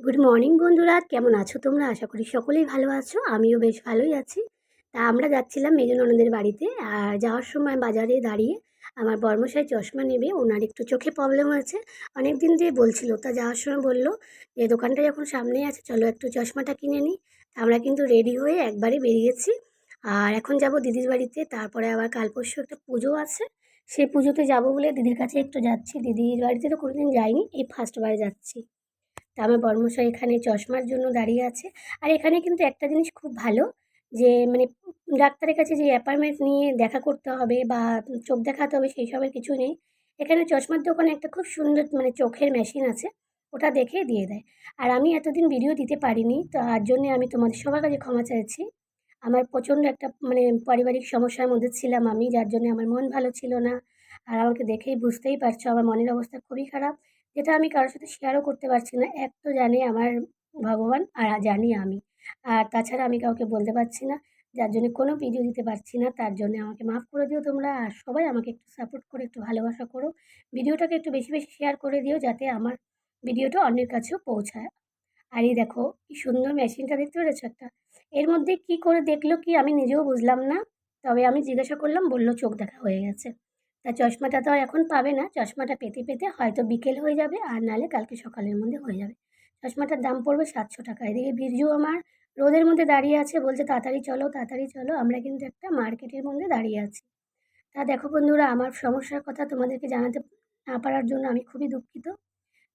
Good morning বন্ধুরা। কেমন আছো তোমরা? আশা করি সকলেই ভালো আছো। আমিও বেশ ভালোই আছি। তা আমরা যাচ্ছিলাম মেজো ননদের বাড়িতে, আর যাওয়ার সময় বাজারে দাঁড়িয়ে আমার বর্মশাই চশমা নেবে, ওনার একটু চোখে প্রবলেম হয়েছে। অনেক দিন দিয়ে বলছিল, তা যাওয়ার সময় বলল যে, দোকানটা যখন সামনেই আছে, চলো একটু চশমাটা কিনে নিই আমরা কিন্তু রেডি হয়ে একবারে বেরিয়েছি। আর এখন যাব দিদির বাড়িতে, তারপরে আবার কাল পরশু একটা পুজো আছে। সেই পুজোতে যাব বলে দিদির কাছে একটু যাচ্ছি। দিদির বাড়িতে তো কোনোদিন যাইনি, এই ফার্স্টবার যাচ্ছি। তা আমার বর্মশাই এখানে চশমার জন্য দাঁড়িয়ে আছে। আর এখানে কিন্তু একটা জিনিস খুব ভালো যে মানে ডাক্তারের কাছে যে অ্যাপয়েন্টমেন্ট নিয়ে দেখা করতে হবে বা চোখ দেখাতে হবে সেই সবের কিছু নেই। এখানে চশমার দোকানে একটা খুব সুন্দর মানে চোখের মেশিন আছে, ওটা দেখে দিয়ে দেয়। আর আমি এতদিন ভিডিও দিতে পারিনি তার জন্যে আমি তোমাদের সবার কাছে ক্ষমা চাইছি আমার প্রচণ্ড একটা মানে পারিবারিক সমস্যার মধ্যে ছিলাম আমি, যার জন্য আমার মন ভালো ছিল না। আর আমাকে দেখেই বুঝতেই পারছ, আমার মনের অবস্থা খুবই খারাপ। যেটা আমি কারোর সাথে শেয়ারও করতে পারছি না। এক তো জানি আমার ভগবান আর জানি আমি। আর তাছাড়া আমি কাউকে বলতে পারছি না। যার জন্য কোনো ভিডিও দিতে পারছি না। তার জন্য আমাকে মাফ করে দিও তোমরা। আর সবাই আমাকে একটু সাপোর্ট করে, একটু ভালোবাসা করো। ভিডিওটাকে একটু বেশি বেশি শেয়ার করে দিও যাতে আমার ভিডিওটা অন্যের কাছেও পৌঁছায়। আর এই দেখো, কি সুন্দর মেশিনটা দেখতে পেরেছ একটা? এর মধ্যে কি করে দেখল কি আমি নিজেও বুঝলাম না। তবে আমি জিজ্ঞাসা করলাম, বলল, চোখ দেখা হয়ে গেছে। তা চশমাটা তো আর এখন পাবে না। চশমাটা পেতে পেতে হয়তো বিকেল হয়ে যাবে আর নাহলে কালকে সকালের মধ্যে হয়ে যাবে। চশমাটার দাম পড়বে সাতশো টাকা। এদিকে বীরজু আমার রোদের মধ্যে দাঁড়িয়ে আছে, বলছে, তাড়াতাড়ি চলো তাড়াতাড়ি চলো, আমরা কিন্তু একটা মার্কেটের মধ্যে দাঁড়িয়ে আছি। তা দেখো বন্ধুরা, আমার সমস্যার কথা তোমাদেরকে জানাতে না পারার জন্য আমি খুবই দুঃখিত।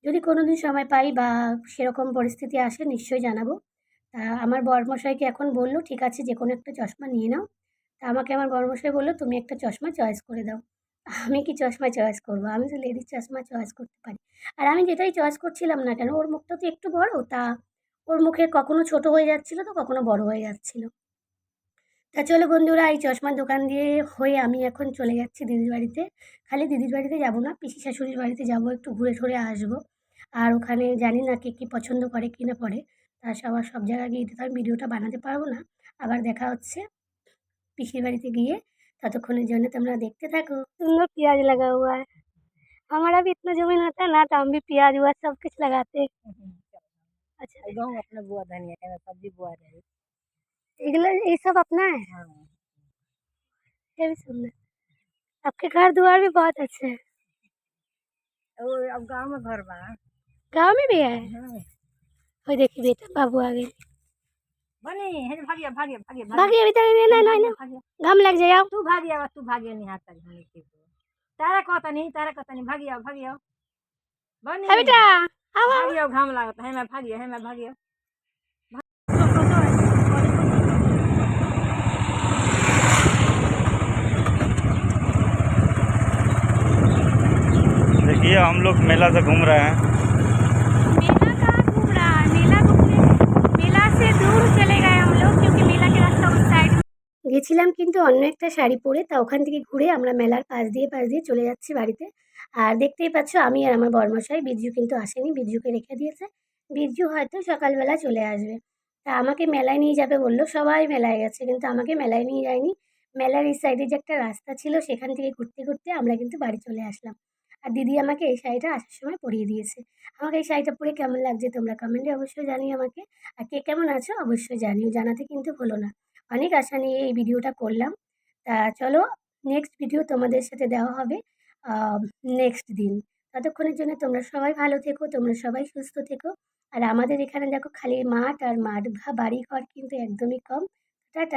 যদি কোনো দিন সময় পাই বা সেরকম পরিস্থিতি আসে, নিশ্চয়ই জানাব। তা আমার বরমশাইকে এখন বলল, ঠিক আছে যে কোনো একটা চশমা নিয়ে নাও। তা আমাকে আমার বরমশাই বলল, তুমি একটা চশমা চয়েস করে দাও। আমি কি চশমা চয়েস করব? আমি তো লেডিস চশমা চয়েস করতে পারি। আর আমি যেটাই চয়েস করছিলাম না কেন, ওর মুখটা তো একটু বড়, তা ওর মুখে কখনো ছোট হয়ে যাচ্ছিল তো কখনো বড় হয়ে যাচ্ছিল। তা চলো বন্ধুরা, এই চশমার দোকান দিয়ে হয়ে আমি এখন চলে যাচ্ছি দিদির বাড়িতে। খালি দিদির বাড়িতে যাব না, পিসি শাশুড়ির বাড়িতে যাব, একটু ঘুরে ঠুরে আসব। আর ওখানে জানি না কে কী পছন্দ করে, কি না করে। তা সবার সব জায়গায় গিয়ে তো আমি ভিডিওটা বানাতে পারব না। আবার দেখা হচ্ছে পিসির বাড়িতে গিয়ে। ततक्षण जो तुम देखते थको सुंदर प्याज लगा हुआ है। हमारा भी इतना ज़मीन होता है ना तो हम भी प्याज हुआ सब कुछ लगाते अच्छा। अपना बुआ धनिया सब्ज़ी बुआ इगला ये सब अपना है? हाँ। ये भी सुंदर। आपके घर द्वार भी बहुत अच्छे है। और अब गाँव में घर बा गाँव में भी है? हाँ। कोई देखिए बेटा बाबू आ गए बनी हे भागिया भागिया भागिया अभी तक नहीं नहीं नहीं घम लग जाए तू भागिया तू भागिया नहीं हाथ तक होने के तारा कहता नहीं तारा कहता नहीं भागिया भागिया। बनी। है बेटा आओ आओ। भागिया घाम लागत है मैं भागिया है मैं भागिया। देखिए हम लोग मेला से घूम रहे हैं। গেছিলাম কিন্তু অন্য একটা শাড়ি পরে তা ওখান থেকে ঘুরে আমরা মেলার পাশ দিয়ে পাশ দিয়ে চলে যাচ্ছি বাড়িতে। আর দেখতেই পাচ্ছ আমি আর আমার বর্মশাই বীরজু কিন্তু আসেনি বীরজুকে রেখে দিয়েছে। বীরজু হয়তো সকালবেলা চলে আসবে। তা আমাকে মেলায় নিয়ে যাবে বলল, সবাই মেলায় গেছে কিন্তু আমাকে মেলায় নিয়ে যায়নি। মেলার এই সাইডে যে একটা রাস্তা ছিল, সেখান থেকে ঘুরতে ঘুরতে আমরা কিন্তু বাড়ি চলে আসলাম। আর দিদি আমাকে এই শাড়িটা আসার সময় পরিয়ে দিয়েছে। আমাকে এই শাড়িটা পরে কেমন লাগছে তোমরা কমেন্টে অবশ্যই জানিও আমাকে। আর কে কেমন আছো অবশ্যই জানিও, জানাতে কিন্তু হলো না। অনেক আশা নিয়ে এই ভিডিওটা করলাম। তা চলো নেক্সট ভিডিও তোমাদের সাথে দেওয়া হবে নেক্সট দিন। ততক্ষণের জন্য তোমরা সবাই ভালো থেকো, তোমরা সবাই সুস্থ থেকো। আর আমাদের এখানে দেখো খালি মাঠ আর মাঠ, বা বাড়িঘর কিন্তু একদমই কম।